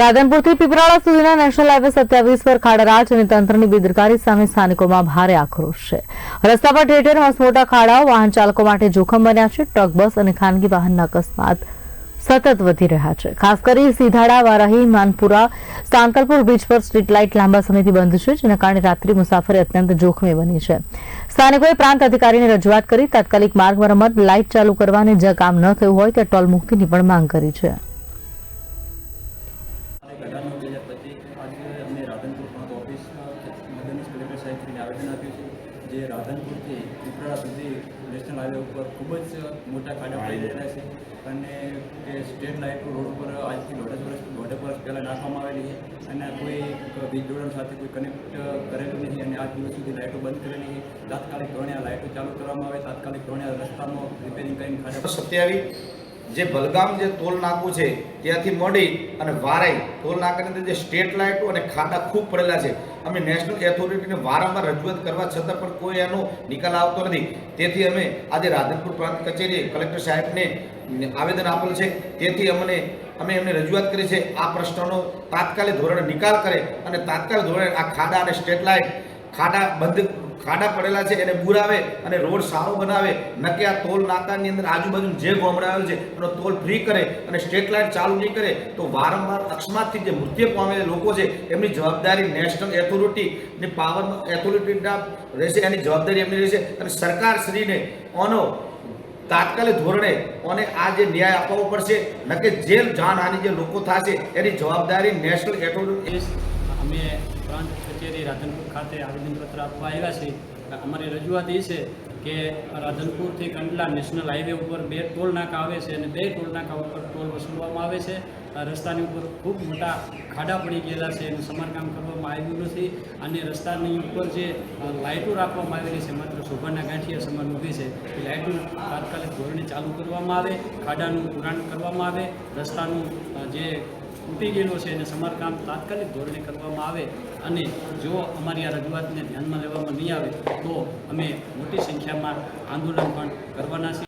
રાધનપુરથી પીપરાળા સુધીના national highway સત્યાવીસ પર ખાડરાજ અને તંત્રની બેદરકારી સામે સ્થાનિકોમાં ભારે આક્રોશ છે. રસ્તા પર ઠેર ઠેર ખાડાઓ, વાહન ચાલકો માટે જોખમ બન્યા છે. ટ્રક, બસ અને ખાનગી વાહનના અકસ્માત સતત વધી રહ્યા છે. ખાસ કરી સીધાડા, વારાહી, માનપુરા, સાંકલપુર બ્રિજ પર સ્ટ્રીટ લાઇટ લાંબા સમયથી બંધ છે, જેના કારણે રાત્રિ મુસાફરી અત્યંત જોખમી બની છે. સ્થાનિકોએ પ્રાંત અધિકારીને રજૂઆત કરી. તાત્કાલિક માર્ગ મરમત લાઇટ ચાલુ કરવા અને જ્યાં કામ ન થયું હોય ત્યાં ટોલ મુક્તિની પણ માંગ કરી છે. પચીસ આજે અમે રાધનપુર પ્રાંત ઓફિસ મદનીશ કલેક્ટર સાહેબને આવેદન આપ્યું છે. જે રાધનપુરથી પીપળા સુધી નેશનલ હાઈવે ઉપર ખૂબ જ મોટા ખાડા પડી રહેલા છે અને એ સ્ટેટ લાઇટ રોડ ઉપર આજથી દોઢ વર્ષ દોઢેક વર્ષ પહેલાં નાખવામાં આવેલી છે અને કોઈ વીજ જોડાણ સાથે કોઈ કનેક્ટ કરેલું નથી અને આજ દિવસ સુધી લાઇટો બંધ કરેલી છે. તાત્કાલિક ધોરણે આ લાઇટો ચાલુ કરવામાં આવે તાત્કાલિક ધોરણે આ રસ્તામાં રિપેરિંગ કરીને ખાડા સત્યાવીસ જે બલગામ જે ટોલ નાકું છે, ત્યાંથી મળી અને વારાઈ. ટોલ નાકાની અંદર જે સ્ટેટ લાઇટો અને ખાડા ખૂબ પડેલા છે, અમે નેશનલ ઓથોરિટીને વારંવાર રજૂઆત કરવા છતાં પણ કોઈ એનો નિકાલ આવતો નથી. તેથી અમે આજે રાધનપુર પ્રાંત કચેરીએ કલેક્ટર સાહેબને આવેદન આપેલ છે. તેથી અમને, અમે એમને રજૂઆત કરી છે, આ પ્રશ્નનો તાત્કાલિક ધોરણે નિકાલ કરે અને તાત્કાલિક ધોરણે આ ખાડા અને સ્ટેટ લાઇટ ખાડા બંધ ખાડા પડેલા છે, એને બુરાવે અને રોડ સારો બનાવે. નકે આ ટોલ નાકાની અંદર આજુબાજુ જે ગામડા છે, એનો ટોલ ફ્રી કરે અને સ્ટ્રીટ લાઇટ ચાલુ નહીં કરે, તો વારંવાર અકસ્માતથી જે મૃત્યુ પામેલા લોકો છે, એમની જવાબદારી નેશનલ એથોરિટીની પાવર એથોરિટીના રહેશે, એની જવાબદારી એમની રહેશે. અને સરકાર શ્રીને આનો તાત્કાલિક ધોરણે અને આ જે ન્યાય આપવો પડશે, નકે જે જાનહાની જે લોકો થશે, એની જવાબદારી નેશનલ એથોરિટી અમે પ્રાંત કચેરી રાધનપુર ખાતે આવેદનપત્ર આપવા આવ્યા છીએ. અમારી રજૂઆત એ છે કે રાધનપુરથી કંડલા નેશનલ હાઈવે ઉપર બે ટોલ નાકા આવે છે અને બે ટોલ નાકા ઉપર ટોલ વસૂલવામાં આવે છે. રસ્તાની ઉપર ખૂબ મોટા ખાડા પડી ગયેલા છે એનું સમારકામ કરવામાં આવ્યું નથી. અને રસ્તાની ઉપર જે લાઇટો રાખવામાં આવેલી છે, માત્ર શોભાના ગાંઠિયા સમાન ઊભી છે. એ લાઇટો તાત્કાલિક ધોરણે ચાલુ કરવામાં આવે, ખાડાનું પુરાણ કરવામાં આવે. રસ્તાનું જે તૂટી ગયેલો છે એને સમારકામ તાત્કાલિક ધોરણે કરવામાં આવે અને જો અમારી આ રજૂઆતને ધ્યાનમાં લેવામાં નહીં આવે તો અમે મોટી સંખ્યામાં આંદોલન પણ કરવાના છીએ.